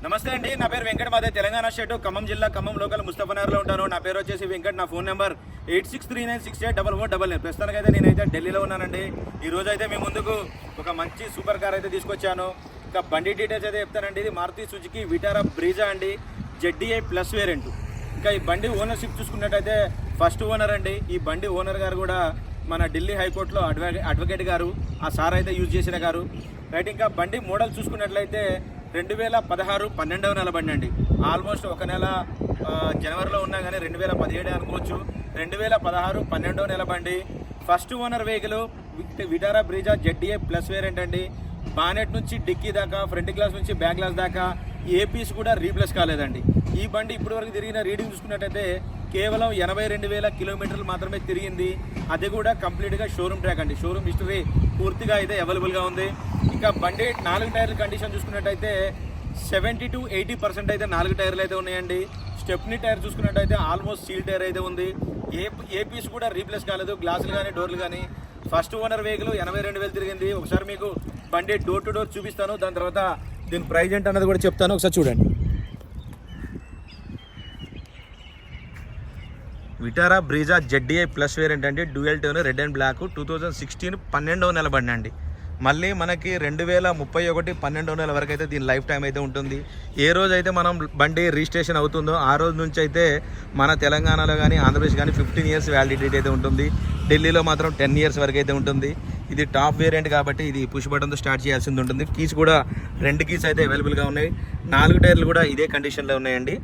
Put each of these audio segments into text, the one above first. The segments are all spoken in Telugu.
నమస్తే అండి నా పేరు వెంకట మాదే తెలంగాణ స్టేట్ ఖమ్మం జిల్లా ఖమ్మం లోకల్ ముస్తఫనగర్లో ఉంటాను. నా పేరు వచ్చేసి వెంకట్ నా phone number eight six three nine six eight double four double nine. ప్రస్తుతానికైతే నేనైతే ఢిల్లీలో ఉన్నానండి. ఈ రోజు అయితే మీ ముందుకు ఒక మంచి సూపర్ కార్ అయితే తీసుకొచ్చాను. ఇంకా బండి డీటెయిల్స్ అయితే చెప్తానండి. ఇది మారుతి సుజుకి విటారా బ్రీజా అండి. ZDi plus variant. ఇంకా ఈ బండి ఓనర్షిప్ చూసుకున్నట్టయితే ఫస్ట్ ఓనర్ అండి. ఈ బండి ఓనర్ గారు కూడా మన ఢిల్లీ హైకోర్టులో అడ్వా అడ్వకేట్ గారు. ఆ సార్ అయితే యూజ్ చేసిన గారు. రైట్ ఇంకా బండి మోడల్ చూసుకున్నట్లయితే రెండు వేల పదహారు పన్నెండవ నెల బండి అండి. ఆల్మోస్ట్ ఒక నెల జనవరిలో ఉన్నా కానీ రెండు వేల పదిహేడు అనుకోవచ్చు. రెండు వేల పదహారు పన్నెండవ నెల బండి. First owner vehicle Vitara Brezza ZDA plus variant అండి. బానెట్ నుంచి డిక్కీ దాకా ఫ్రంట్ గ్లాస్ నుంచి బ్యాక్ గ్లాస్ దాకా ఏ పీస్ కూడా రీప్లేస్ కాలేదండి. ఈ బండి ఇప్పటివరకు తిరిగిన రీడింగ్ చూసుకున్నట్టయితే కేవలం ఎనభై రెండు వేల కిలోమీటర్లు మాత్రమే తిరిగింది. అది కూడా కంప్లీట్గా షోరూమ్ ట్రాక్ అండి. షోరూమ్ హిస్టరీ పూర్తిగా అయితే అవైలబుల్గా ఉంది. ఇంకా బండి నాలుగు టైర్ల కండిషన్ చూసుకున్నట్టయితే సెవెంటీ టు ఎయిటీ పర్సెంట్ అయితే నాలుగు టైర్లు అయితే ఉన్నాయండి. స్టెప్నీ టైర్ చూసుకున్నట్టయితే ఆల్మోస్ట్ సీల్ టైర్ అయితే ఉంది. ఏ ఏ పీస్ కూడా రీప్లేస్ కాలేదు. గ్లాసులు కానీ డోర్లు కానీ ఫస్ట్ ఓనర్ వెహికల్ ఎనభై రెండు వేలు తిరిగింది. ఒకసారి మీకు బండి డోర్ టు డోర్ చూపిస్తాను. దాని తర్వాత దీని ప్రైజ్ ఏంటన్నది కూడా చెప్తాను. ఒకసారి చూడండి. Vitara Brezza ZDi plus variant అండి. Dual tone red and black. Two thousand sixteen పన్నెండవ నెల బండి అండి మళ్ళీ మనకి రెండు వేల ముప్పై ఒకటి పన్నెండవ నెల వరకు అయితే దీని లైఫ్ టైం అయితే ఉంటుంది. ఏ రోజు అయితే మనం బండి రిజిస్ట్రేషన్ అవుతుందో ఆ రోజు నుంచి అయితే మన తెలంగాణలో కానీ ఆంధ్రప్రదేశ్ కానీ ఫిఫ్టీన్ ఇయర్స్ వ్యాలిడిటీ అయితే ఉంటుంది. ఢిల్లీలో మాత్రం టెన్ ఇయర్స్ వరకు అయితే ఉంటుంది. ఇది టాప్ వేరియంట్ కాబట్టి ఇది పుష్ బటన్తో స్టార్ట్ చేయాల్సింది ఉంటుంది. కీస్ కూడా రెండు కీస్ అయితే అవైలబుల్గా ఉన్నాయి. నాలుగు టైర్లు కూడా ఇదే కండిషన్లో ఉన్నాయండి.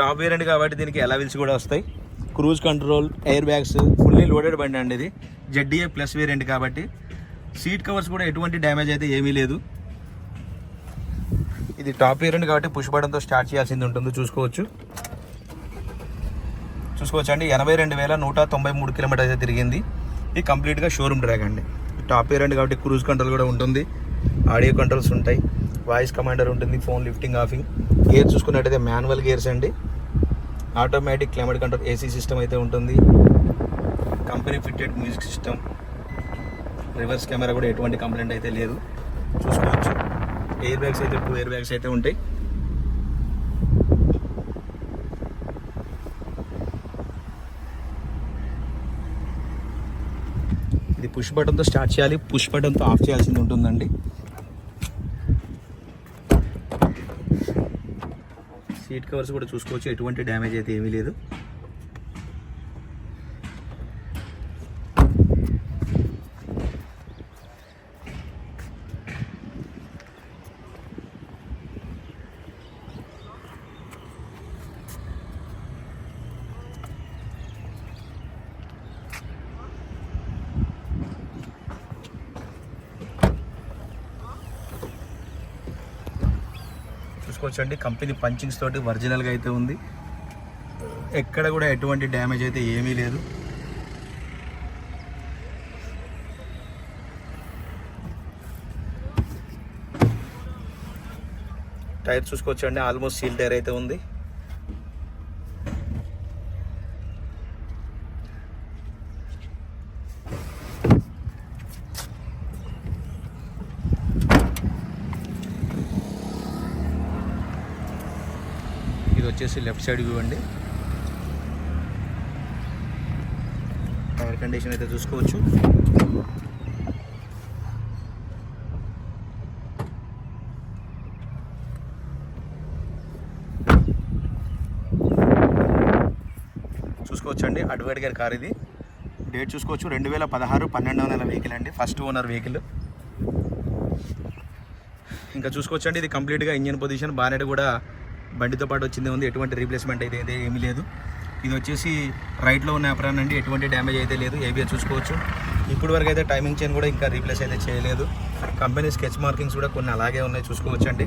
టాప్ వేరియంట్ కాబట్టి దీనికి ఎలవిల్స్ కూడా వస్తాయి. Cruise control air bags fully loaded బండి అండి ఇది. జెడ్డీఏ ప్లస్ వేరియంట్ కాబట్టి సీట్ కవర్స్ కూడా ఎటువంటి డ్యామేజ్ అయితే ఏమీ లేదు. ఇది టాప్ వేరియంట్ కాబట్టి పుష్ బటన్తో స్టార్ట్ చేయాల్సింది ఉంటుంది. చూసుకోవచ్చు. చూసుకోవచ్చు అండి. ఎనభై రెండు వేల నూట తొంభై మూడు కిలోమీటర్స్ అయితే తిరిగింది. ఇది కంప్లీట్గా షోరూమ్ ట్రాక్ అండి. టాప్ వేరియంట్ కాబట్టి క్రూజ్ కంట్రోల్ కూడా ఉంటుంది. ఆడియో కంట్రోల్స్ ఉంటాయి. వాయిస్ కమాండర్ ఉంటుంది ఫోన్ లిఫ్టింగ్ ఆఫింగ్ గేర్ చూసుకున్నట్టయితే మాన్యువల్ గేర్స్ అండి. Automatic climate control AC system అయితే ఉంటుంది. Company fitted music system reverse camera కూడా ఎటువంటి కంప్లైంట్ అయితే లేదు. చూసుకోవచ్చు. ఎయిర్ బ్యాగ్స్ అయితే టూ ఎయిర్ బ్యాగ్స్ అయితే ఉంటాయి. ఇది పుష్ బటన్తో స్టార్ట్ చేయాలి. పుష్ బటన్తో ఆఫ్ చేయాల్సింది ఉంటుందండి. సీట్ కవర్స్ కూడా చూసుకోవచ్చు. ఎటువంటి డ్యామేజ్ అయితే ఏమీ లేదు. చూసుకోవచ్చండి. కంపెనీ పంచింగ్స్ తోటి ఒరిజినల్గా అయితే ఉంది. ఎక్కడ కూడా ఎటువంటి డ్యామేజ్ అయితే ఏమీ లేదు. టైర్ చూసుకోవచ్చండి. ఆల్మోస్ట్ సీల్ టైర్ అయితే ఉంది. వచ్చేసి లెఫ్ట్ సైడ్ వ్యూ అండి టైర్ కండిషన్ అయితే చూసుకోవచ్చు. చూసుకోవచ్చండి. అడ్వైడ్ గారి కార్ ఇది. డేట్ చూసుకోవచ్చు. రెండు వేల పదహారు పన్నెండవ నెల వెహికల్ అండి. ఫస్ట్ ఓనర్ వెహికల్ ఇంకా చూసుకోవచ్చండి. ఇది కంప్లీట్గా ఇంజన్ పొజిషన్ బానెట్ కూడా బండితో పాటు వచ్చింది ఉంది. ఎటువంటి రీప్లేస్మెంట్ అయితే అయితే ఏమీ లేదు. ఇది వచ్చేసి రైట్లో ఉన్న అప్రాన్ అండి. ఎటువంటి డ్యామేజ్ అయితే లేదు. ఏబిఎస్ చూసుకోవచ్చు. ఇప్పుడు వరకు అయితే టైమింగ్ చైన్ కూడా ఇంకా రీప్లేస్ అయితే చేయలేదు. కంపెనీ స్కెచ్ మార్కింగ్స్ కూడా కొన్ని అలాగే ఉన్నాయి. చూసుకోవచ్చు అండి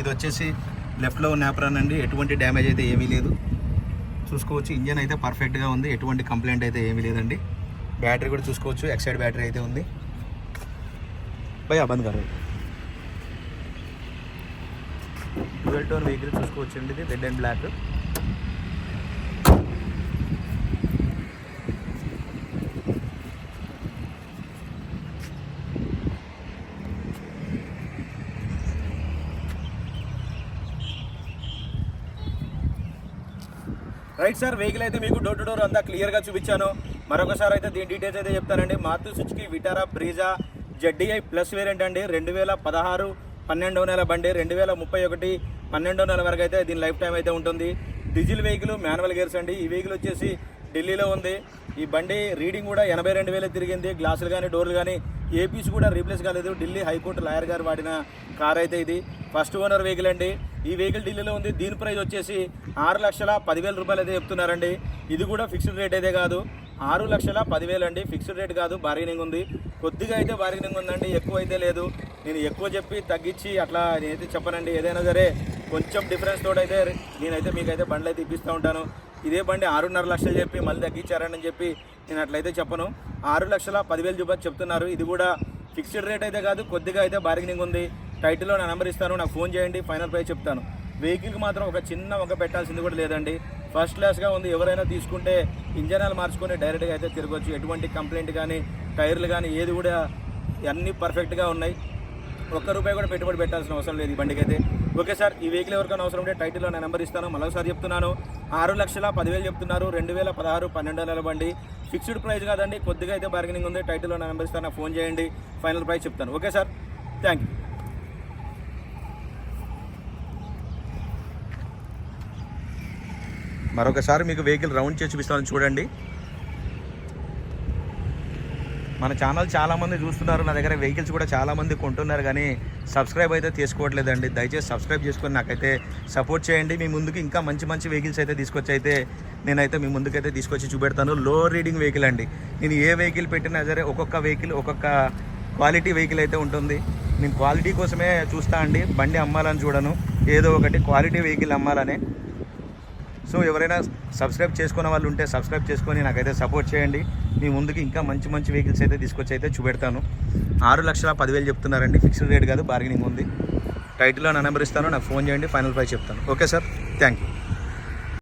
ఇది వచ్చేసి లెఫ్ట్లో ఉన్న అప్రాన్ అండి. ఎటువంటి డ్యామేజ్ అయితే ఏమీ లేదు. చూసుకోవచ్చు. ఇంజన్ అయితే పర్ఫెక్ట్గా ఉంది. ఎటువంటి కంప్లైంట్ అయితే ఏమీ లేదండి. బ్యాటరీ కూడా చూసుకోవచ్చు. ఎక్సైడ్ బ్యాటరీ అయితే ఉంది. భయ బంద్ గారు. వెల్ టోన్ వెహికల్ చూసుకోవచ్చండి ఇది. Red and black right sir vehicle అయితే మీకు డోర్ టు డోర్ అంతా క్లియర్గా చూపించాను. మరొకసారి అయితే దీని డీటెయిల్స్ అయితే చెప్తానండి. మాతృ Suzuki Vitara Brezza ZDi plus variant అండి. రెండు వేల పదహారు పన్నెండవ నెల బండి రెండు వేల ముప్పై ఒకటి పన్నెండవ నెల వరకు అయితే దీని లైఫ్ టైం అయితే ఉంటుంది. డీజిల్ వెహికల్ మాన్యువల్ గేర్స్ అండి. ఈ వెహికల్ వచ్చేసి ఢిల్లీలో ఉంది. ఈ బండి రీడింగ్ కూడా ఎనభై రెండు వేలు తిరిగింది. గ్లాసులు కానీ డోర్లు కానీ ఏపీసీ కూడా రీప్లేస్ కాలేదు. ఢిల్లీ హైకోర్టు లాయర్ గారు వాడిన కార్ అయితే ఇది. ఫస్ట్ ఓనర్ వెహికల్ అండి. ఈ వెహికల్ ఢిల్లీలో ఉంది. దీని ప్రైస్ వచ్చేసి ఆరు లక్షల పదివేల రూపాయలు అయితే చెప్తున్నారండి. ఇది కూడా ఫిక్స్డ్ రేట్ అయితే కాదు. ఆరు లక్షల పదివేలు అండి. ఫిక్స్డ్ రేట్ కాదు బార్గెనింగ్ ఉంది. కొద్దిగా అయితే బార్గెనింగ్ ఉందండి ఎక్కువ అయితే లేదు. నేను ఎక్కువ చెప్పి తగ్గించి అట్లా నేనైతే చెప్పనండి. ఏదైనా సరే కొంచెం డిఫరెన్స్ తోడైతే నేనైతే మీకైతే బండ్లు అయితే ఇప్పిస్తూ ఉంటాను. ఇదే బండి ఆరున్నర లక్షలు చెప్పి మళ్ళీ తగ్గించారని చెప్పి నేను అట్లయితే చెప్పను. ఆరు లక్షల పదివేలు చూపా చెప్తున్నారు. ఇది కూడా ఫిక్స్డ్ రేట్ అయితే కాదు కొద్దిగా అయితే బార్గెనింగ్ ఉంది. టైటిల్లో నా నెంబర్ ఇస్తాను నాకు ఫోన్ చేయండి ఫైనల్ ప్రైస్ చెప్తాను. వెహికల్కి మాత్రం ఒక చిన్న ఒక పెట్టాల్సింది కూడా లేదండి. ఫస్ట్ క్లాస్గా ఉంది. ఎవరైనా తీసుకుంటే ఇంజనాలు మార్చుకొని డైరెక్ట్గా అయితే తిరగచ్చు. ఎటువంటి కంప్లైంట్ కానీ టైర్లు కానీ ఏది కూడా అన్నీ పర్ఫెక్ట్గా ఉన్నాయి. ఒక్క రూపాయి కూడా పెట్టుబడి పెట్టాల్సిన అవసరం లేదు ఈ బండికి అయితే ఓకే సార్ ఈ వెహికల్ ఎవరికైనా అవసరం ఉంటే టైటిల్లో నా నెంబర్ ఇస్తాను. మరోసారి చెప్తున్నాను. ఆరు లక్షల పదివేలు చెప్తున్నారు. రెండు వేల పదహారు పన్నెండు నెలల బండి. ఫిక్స్డ్ ప్రైస్ కాదండి. కొద్దిగా అయితే బార్గెనింగ్ ఉంది. టైటిల్లో నా నెంబర్ ఇస్తాను. ఫోన్ చేయండి. ఫైనల్ ప్రైస్ చెప్తాను. Okay sir? థ్యాంక్ యూ మరొకసారి మీకు వెహికల్ రౌండ్ చేసి చూపిస్తాను చూడండి. మన ఛానల్ చాలామంది చూస్తున్నారు నా దగ్గర వెహికల్స్ కూడా చాలామంది కొంటున్నారు కానీ సబ్స్క్రైబ్ అయితే తీసుకోవట్లేదండి. దయచేసి సబ్స్క్రైబ్ చేసుకొని నాకైతే సపోర్ట్ చేయండి. మీ ముందుకు ఇంకా మంచి మంచి వెహికల్స్ అయితే తీసుకొచ్చి అయితే నేనైతే మీ ముందుకైతే తీసుకొచ్చి చూపెడతాను. లో రీడింగ్ వెహికల్ అండి. నేను ఏ వెహికల్ పెట్టినా సరే ఒక్కొక్క వెహికల్ ఒక్కొక్క క్వాలిటీ వెహికల్ అయితే ఉంటుంది. నేను క్వాలిటీ కోసమే చూస్తా అండి. బండి అమ్మాలని చూడను. ఏదో ఒకటి క్వాలిటీ వెహికల్ అమ్మాలనే. సో ఎవరైనా సబ్స్క్రైబ్ చేసుకున్న వాళ్ళు ఉంటే సబ్స్క్రైబ్ చేసుకొని నాకైతే సపోర్ట్ చేయండి. మీ ముందుకి ఇంకా మంచి మంచి వెహికల్స్ అయితే తీసుకొచ్చి అయితే చూపెడతాను. ఆరు లక్షల పదివేలు చెప్తున్నారండి. ఫిక్స్డ్ రేట్ కాదు బార్గెనింగ్ ఉంది. టైటిల్లో నా నెంబర్ ఇస్తాను నాకు ఫోన్ చేయండి ఫైనల్ ప్రైస్ చెప్తాను. Okay sir thank you